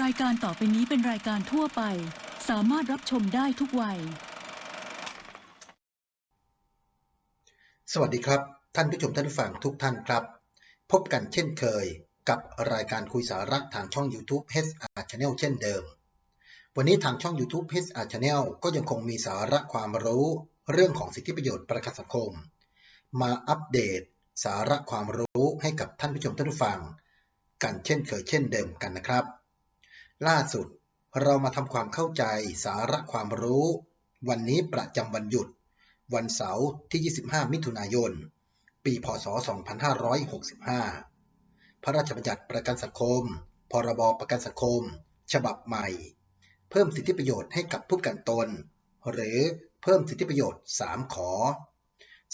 รายการต่อไปนี้เป็นรายการทั่วไป สามารถรับชมได้ทุกวัย สวัสดีครับ ท่านผู้ชมท่านผู้ฟังทุกท่านครับ พบกันเช่นเคยกับรายการคุยสาระทางช่อง YouTube HR Channel เช่นเดิม วันนี้ทางช่อง YouTube HR Channel ก็ยังคงมีสาระความรู้เรื่องของสิทธิประโยชน์ประกันสังคม มาอัปเดตสาระความรู้ให้กับท่านผู้ชมท่านผู้ฟัง กันเช่นเคยเช่นเดิมกันนะครับ ล่าสุดเรามาทำความเข้าใจสาระความรู้ วันนี้ประจำวันหยุด วันเสาร์ที่ 25 มิถุนายน ปีพศ 2565 พระราชบัญญัติประกันสังคม พรบประกันสังคม ฉบับใหม่ เพิ่มสิทธิประโยชน์ให้กับผู้ประกันตน หรือเพิ่มสิทธิประโยชน์ 3 ขอ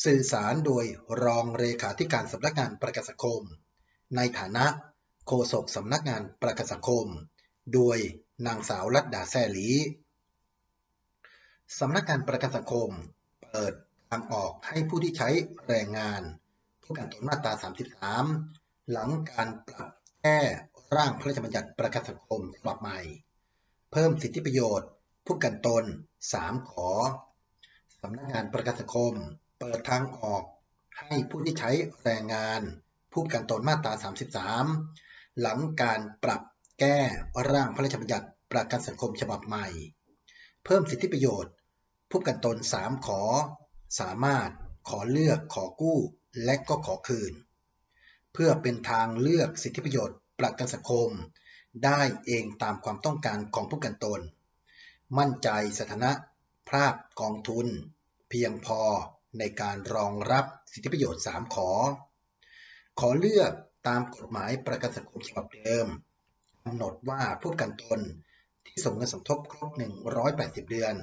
สื่อสารโดยรองเลขาธิการสำนักงานประกันสังคม ในฐานะโฆษกสำนักงานประกันสังคม โดยนางสาวรัตดาแซ่ลีสำนักงานประกันสังคม เปิดทางออกให้ผู้ที่ใช้แรงงานผู้กันตนมาตรา 33 หลังการปรับแก้ร่างพระราชบัญญัติประกันสังคมฉบับใหม่ เพิ่มสิทธิประโยชน์ ผู้กันตน 3 ขอสำนักงานประกันสังคม เปิดทางออกให้ผู้ที่ใช้แรงงาน ผู้กันตนมาตรา 33 หลังการปรับ แก้ร่างพระราชบัญญัติประกันสังคมฉบับใหม่ เพิ่มสิทธิประโยชน์ ผู้กันตน 3 ขอ สามารถขอเลือกขอกู้ และก็ขอคืน เพื่อเป็นทางเลือกสิทธิประโยชน์ประกันสังคม ได้เองตามความต้องการของผู้กันตน มั่นใจสถานะภาพกองทุน เพียงพอในการรองรับสิทธิประโยชน์ 3 ขอ ขอเลือกตามกฎหมายประกันสังคมฉบับเดิมำหนดว่าผู้ประกันตนที่ส่งเงินสมทบครบ 180 เดือน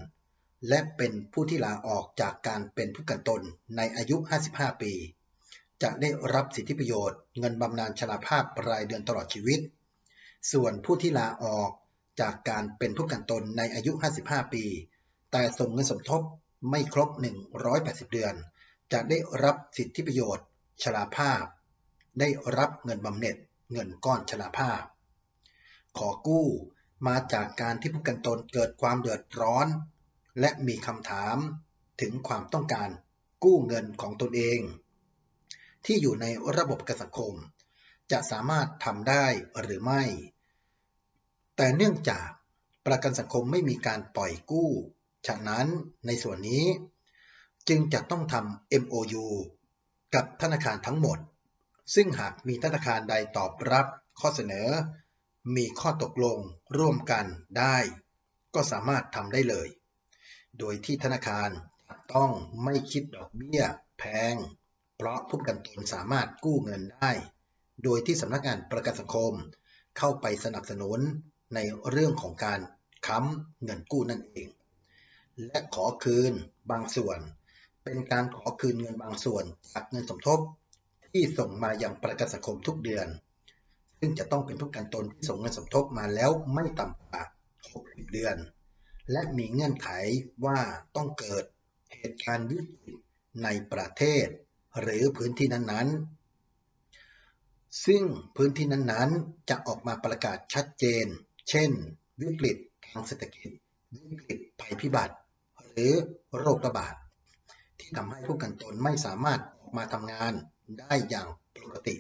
และเป็นผู้ที่ลาออกจากการเป็นผู้ประกันตนในอายุ 55 ปี จะได้รับสิทธิประโยชน์เงินบำนาญชราภาพรายเดือนตลอดชีวิต ส่วนผู้ที่ลาออกจากการเป็นผู้ประกันตนในอายุ 55 ปี แต่ส่งเงินสมทบไม่ครบ 180 เดือน จะได้รับสิทธิประโยชน์ชราภาพ ได้รับเงินบำเหน็จเงินก้อนชราภาพ ขอกู้ มาจากการที่ผู้กันตนเกิดความเดือดร้อน และมีคำถามถึงความต้องการกู้เงินของตนเอง ที่อยู่ในระบบกันสังคม จะสามารถทำได้หรือไม่ แต่เนื่องจากประกันสังคมไม่มีการปล่อยกู้ ฉะนั้นในส่วนนี้ จึงจะต้องทำ MOU กับธนาคารทั้งหมด ซึ่งหากมีธนาคารใดตอบรับข้อเสนอ มีข้อตกลงร่วมกันได้ ก็สามารถทำได้เลย โดยที่ธนาคารต้องไม่คิดดอกเบี้ยแพง เพราะผู้ประกันตนสามารถกู้เงินได้ โดยที่สำนักงานประกันสังคม เข้าไปสนับสนุนในเรื่องของการค้ำเงินกู้นั่นเอง และขอคืนบางส่วน เป็นการขอคืนเงินบางส่วนจากเงินสมทบ ที่ส่งมาอยังประกันสังคมทุกเดือน ซึ่งจะต้องเป็นผู้ประกันตนที่ส่งเงินสมทบมาแล้วไม่ต่ำกว่า60เดือน และมีเงื่อนไขว่าต้องเกิดเหตุการณ์วิกฤตในประเทศ หรือพื้นที่นั้นๆ ซึ่งพื้นที่นั้นๆ จะออกมาประกาศชัดเจน เช่น วิกฤตทางเศรษฐกิจ วิกฤตภัยพิบัติ หรือโรคระบาด ที่ทำให้ผู้กันตนไม่สามารถออกมาทำงานได้อย่างปกติ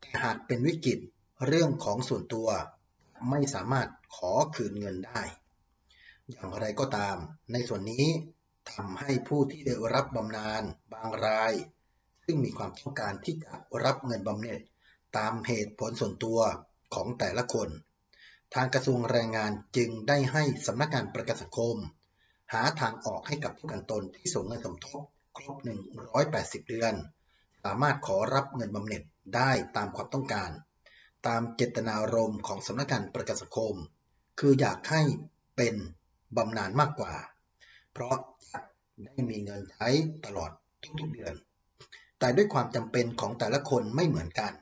แต่หากเป็นวิกฤตเรื่องของส่วนตัวไม่สามารถขอคืนเงินได้ อย่างไรก็ตาม ในส่วนนี้ทำให้ผู้ที่ได้รับบำนาญบางราย ซึ่งมีความต้องการที่จะรับเงินบำเหน็จตามเหตุผลส่วนตัวของแต่ละคน ทางกระทรวงแรงงานจึงได้ให้สำนักงานประกันสังคม หาทางออกให้กับผู้กันตนที่ส่งเงินสมทบครบ 180 เดือนามารถขอรับเงินบำเหน็จได้ตามความต้องการ ตามเจตนารมณ์ของสำนักงานประกันสังคม คืออยากให้เป็นบำนาญมากกว่า เพราะจะได้มีเงินใช้ตลอดทุกๆเดือน แต่ด้วยความจำเป็นของแต่ละคนไม่เหมือนกัน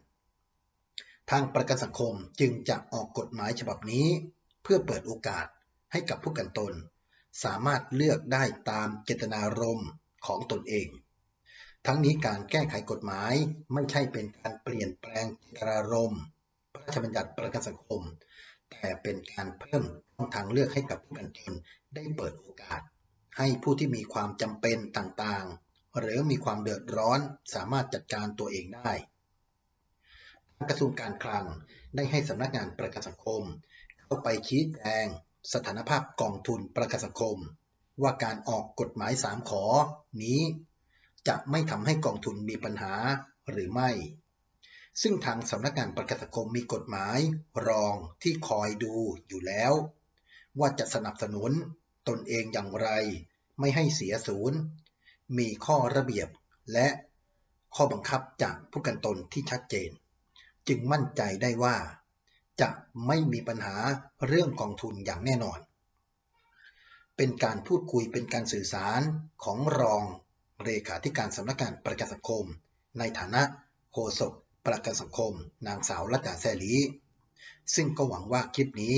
ทางประกันสังคมจึงจะออกกฎหมายฉบับนี้ เพื่อเปิดโอกาสให้กับผู้กันตน สามารถเลือกได้ตามเจตนารมณ์ของตนเอง ทั้งนี้การแก้ไขกฎหมายไม่ใช่เป็นการเปลี่ยนแปลงเจตนารมณ์พระราชบัญญัติประกันสังคม แต่เป็นการเพิ่มช่องทางเลือกให้กับผู้ประกันตนได้เปิดโอกาส ให้ผู้ที่มีความจำเป็นต่างๆ หรือมีความเดือดร้อนสามารถจัดการตัวเองได้กระทรวงการคลังได้ให้สำนักงานประกันสังคม เข้าไปชี้แจงสถานภาพกองทุนประกันสังคม ว่าการออกกฎหมาย3ขอนี้ จะไม่ทำให้กองทุนมีปัญหาหรือไม่ ซึ่งทางสำนักงานประกันสังคมมีกฎหมายรองที่คอยดูอยู่แล้ว ว่าจะสนับสนุนตนเองอย่างไร ไม่ให้เสียศูนย์ มีข้อระเบียบและข้อบังคับจากผู้กันตนที่ชัดเจน จึงมั่นใจได้ว่า จะไม่มีปัญหาเรื่องกองทุนอย่างแน่นอน เป็นการพูดคุยเป็นการสื่อสารของรอง เลขาธิการสำนักงานประกันสังคม ในฐานะโฆษกประกันสังคม นางสาวรัตดาแซลีซึ่งก็หวังว่าคลิปนี้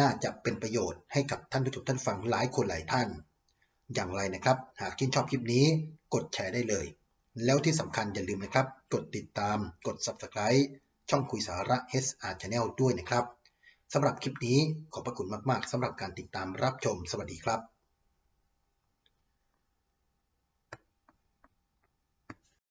น่าจะเป็นประโยชน์ให้กับท่านผู้ชมท่านฟังหลายคนหลายท่าน อย่างไรนะครับ หากชื่นชอบคลิปนี้กดแชร์ได้เลย แล้วที่สำคัญอย่าลืมนะครับ กดติดตามกด Subscribe ช่องคุยสาระ SR Channel ด้วยนะครับสำหรับคลิปนี้ขอบพระคุณมาก ๆสำหรับการติดตามรับชมสวัสดีครับ